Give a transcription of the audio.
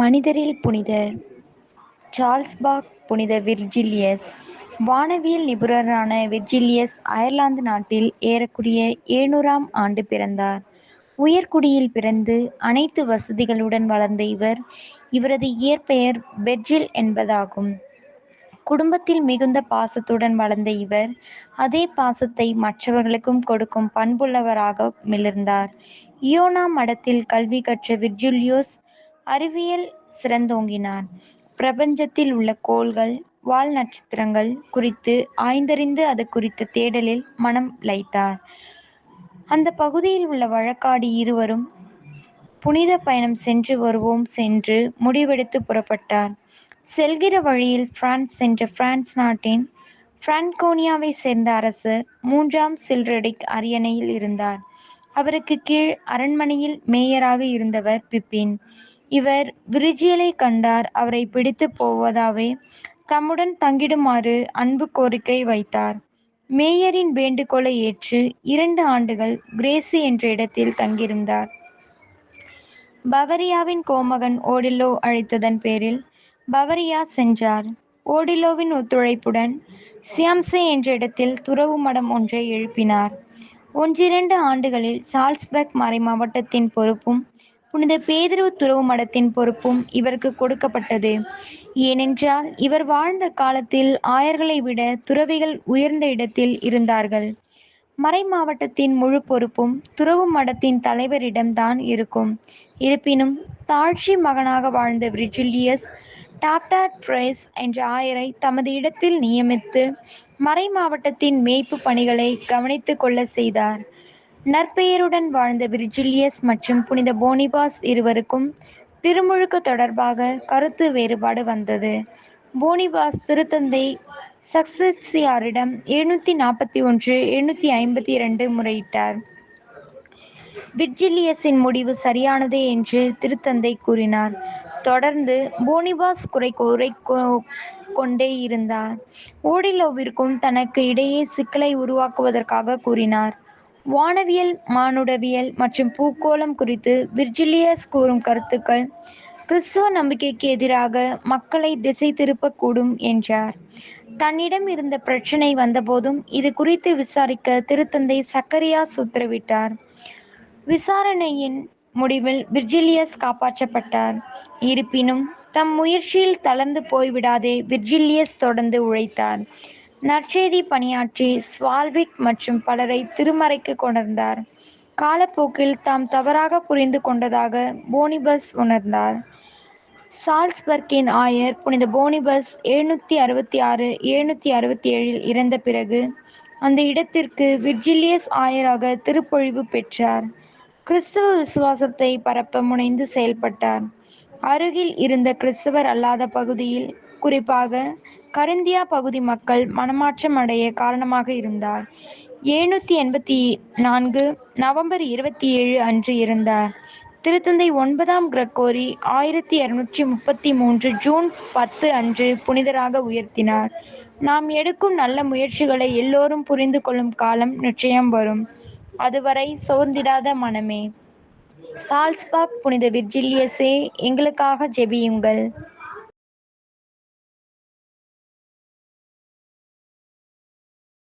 மனிதரில் புனிதர் சார்ல்ஸ் புனித விர்ஜிலியஸ் வானவியல் நிபுணரான விர்ஜிலியஸ் அயர்லாந்து நாட்டில் ஏறக்குரிய ஏழுநூறாம் ஆண்டு பிறந்தார். உயர்குடியில் பிறந்து அனைத்து வசதிகளுடன் வளர்ந்த இவர் இவரது இயற்பெயர் வெர்ஜில் என்பதாகும். குடும்பத்தில் மிகுந்த பாசத்துடன் வளர்ந்த இவர் அதே பாசத்தை மற்றவர்களுக்கும் கொடுக்கும் பண்புள்ளவராக மிளிர்ந்தார். இயோனா மடத்தில் கல்வி கற்ற விர்ஜுலியோஸ் அறிவியல் சிறந்தோங்கினார். பிரபஞ்சத்தில் உள்ள கோள்கள், வால் நட்சத்திரங்கள் குறித்து ஆய்ந்தறிந்து அது குறித்த தேடலில் மனம் லைத்தார் அந்த பகுதியில் உள்ள வழக்காடி இருவரும் புனித பயணம் சென்று வருவோம் சென்று முடிவெடுத்து புறப்பட்டார். செல்கிற வழியில் பிரான்ஸ் சென்ற பிரான்ஸ் நாட்டின் பிரான்கோனியாவை சேர்ந்த அரசர் மூன்றாம் சில்ரெடிக் அரியணையில் இருந்தார். அவருக்கு கீழ் அரண்மனையில் மேயராக இருந்தவர் பிப்பின். இவர் விரிஜியலை கண்டார் அவரை பிடித்துப் போவதாவே தம்முடன் தங்கிடுமாறு அன்புக் கோரிக்கை வைத்தார். மேயரின் வேண்டுகோளை ஏற்று இரண்டு ஆண்டுகள் கிரேசி என்ற இடத்தில் தங்கியிருந்தார். பவரியாவின் கோமகன் ஓடில்லோ அழைத்ததன் பேரில் பவரியா சென்றார். ஓடிலோவின் ஒத்துழைப்புடன் சியாம்சே என்ற இடத்தில் துறவு மடம் ஒன்றை எழுப்பினார். ஒன்றிரண்டு ஆண்டுகளில் சால்ஸ்பேக் மறை மாவட்டத்தின் பொறுப்பும் புனித பேதுரு துறவு மடத்தின் பொறுப்பும் இவருக்கு கொடுக்கப்பட்டது. ஏனென்றால் இவர் வாழ்ந்த காலத்தில் ஆயர்களை விட துறவிகள் உயர்ந்த இடத்தில் இருந்தார்கள். மறைமாவட்டத்தின் முழு பொறுப்பும் துறவு மடத்தின் தலைவரிடம்தான் இருக்கும். இருப்பினும் தாழ்ச்சி மகனாக வாழ்ந்த விர்ஜிலியஸ் டாப்டாட் பிரைஸ் என்ற ஆயரை தமது இடத்தில் நியமித்து மறைமாவட்டத்தின் மேய்ப்பு பணிகளை கவனித்து கொள்ள செய்தார். நற்பெயருடன் வாழ்ந்த விர்ஜிலியஸ் மற்றும் புனித போனிபாஸ் இருவருக்கும் திருமுழுக்கு தொடர்பாக கருத்து வேறுபாடு வந்தது. போனிபாஸ் திருத்தந்தை சக்செசியாரிடம் எழுநூற்றி நாற்பத்தி ஒன்று எழுநூற்றி ஐம்பத்தி இரண்டு முறையிட்டார். விர்ஜிலியஸின் முடிவு சரியானதே என்று திருத்தந்தை கூறினார். தொடர்ந்து போனிபாஸ் குறை கொண்டே இருந்தார் ஓடிலோவிற்கும் தனக்கு இடையே சிக்கலை உருவாக்குவதற்காக கூறினார். வானவியல் மானுடவியல் மற்றும் பூகோளம் குறித்து விர்ஜிலியஸ் கூறும் கருத்துக்கள் கிறிஸ்துவ நம்பிக்கைக்கு எதிராக மக்களை திசை திருப்பக்கூடும் என்றார். தன்னிடம் இருந்த பிரச்சனை வந்தபோதும் இது குறித்து விசாரிக்க திருத்தந்தை சக்கரியாஸ் உத்தரவிட்டார். விசாரணையின் முடிவில் விர்ஜிலியஸ் காப்பாற்றப்பட்டார். இருப்பினும் தம் முயற்சியில் தளர்ந்து போய்விடாதே விர்ஜிலியஸ் தொடர்ந்து உழைத்தார். நற்செய்தி பணியாற்றி ஸ்வால்விக் மற்றும் பலரை திருமறைக்கு கொணர்ந்தார். காலப்போக்கில் தாம் தவறாக புரிந்து கொண்டதாக போனிபஸ் உணர்ந்தார். சால்ஸ்பர்க்கின் ஆயர் புனித போனிபஸ் எழுநூற்றி அறுபத்தி ஆறு எழுநூற்றி அறுபத்தேழில் இறந்த பிறகு அந்த இடத்திற்கு விர்ஜிலியஸ் ஆயராக திருப்பொழிவு பெற்றார். கிறிஸ்தவ விசுவாசத்தை பரப்ப முனைந்து செயல்பட்டார். அருகில் இருந்த கிறிஸ்தவர் அல்லாத பகுதியில் குறிப்பாக கருந்தியா பகுதி மக்கள் மனமாற்றம் அடைய காரணமாக இருந்தார். எழுநூற்றி எண்பத்தி நான்கு நவம்பர் இருபத்தி ஏழு அன்று இறந்தார். திருத்தந்தை ஒன்பதாம் கிரகோரி ஆயிரத்தி இருநூற்றி முப்பத்தி மூன்று ஜூன் பத்து அன்று புனிதராக உயர்த்தினார். நாம் எடுக்கும் நல்ல முயற்சிகளை எல்லோரும் புரிந்து கொள்ளும் காலம் நிச்சயம் வரும். அதுவரை சோர்ந்திடாத மனமே. சால்ஸ்பாக் புனித விர்ஜில்லியஸே எங்களுக்காக ஜெபியுங்கள்.